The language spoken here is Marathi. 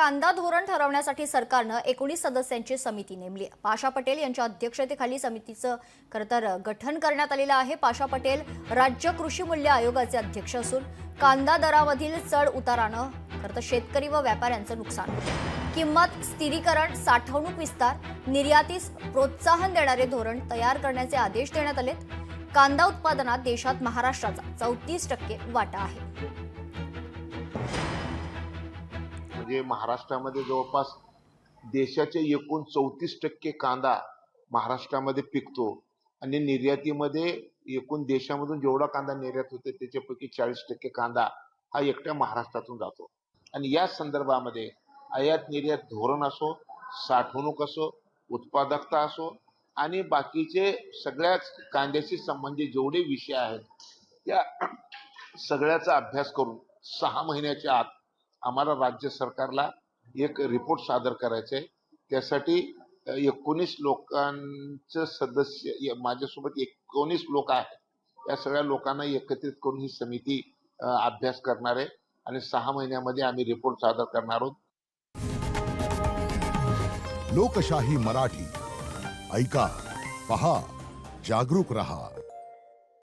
कांदा धोरण ठरवण्यासाठी सरकारनं एकोणीस सदस्यांची समिती नेमली आहे. पाशा पटेल यांच्या अध्यक्षतेखाली समितीचं खरंतर गठन करण्यात आलेलं आहे. पाशा पटेल राज्य कृषी मूल्य आयोगाचे अध्यक्ष असून कांदा दरामधील चढ उतारानं तर शेतकरी व व्यापाऱ्यांचं नुकसान होतं. किंमत स्थिरीकरण साठवणूक विस्तार निर्यातीस प्रोत्साहन देणारे धोरण तयार करण्याचे आदेश देण्यात आलेत. कांदा उत्पादनात देशात महाराष्ट्राचा चौतीस टक्के वाटा आहे. म्हणजे महाराष्ट्रामध्ये जवळपास देशाचे एकूण चौतीस टक्के कांदा महाराष्ट्रामध्ये पिकतो. आणि निर्यातीमध्ये एकूण देशामधून जेवढा कांदा निर्यात होते त्याच्यापैकी चाळीस टक्के कांदा हा एकट्या महाराष्ट्रातून जातो. आणि या संदर्भामध्ये आयात निर्यात धोरण असो साठवणूक असो उत्पादकता असो आणि बाकीचे सगळ्याच कांद्याशी संबंधित जेवढे विषय आहेत त्या सगळ्याचा अभ्यास करून सहा महिन्याच्या आत आम्हाला राज्य सरकारला एक रिपोर्ट सादर करायचा आहे. त्यासाठी एकोणीस लोकांचं सदस्य माझ्यासोबत एकोणीस लोक आहेत. या सगळ्या लोकांना एकत्रित करून ही समिती अभ्यास करणार आहे आणि सहा महिन्यामध्ये आम्ही रिपोर्ट सादर करणार आहोत. लोकशाही मराठी. ऐका पहा जागरूक रहा.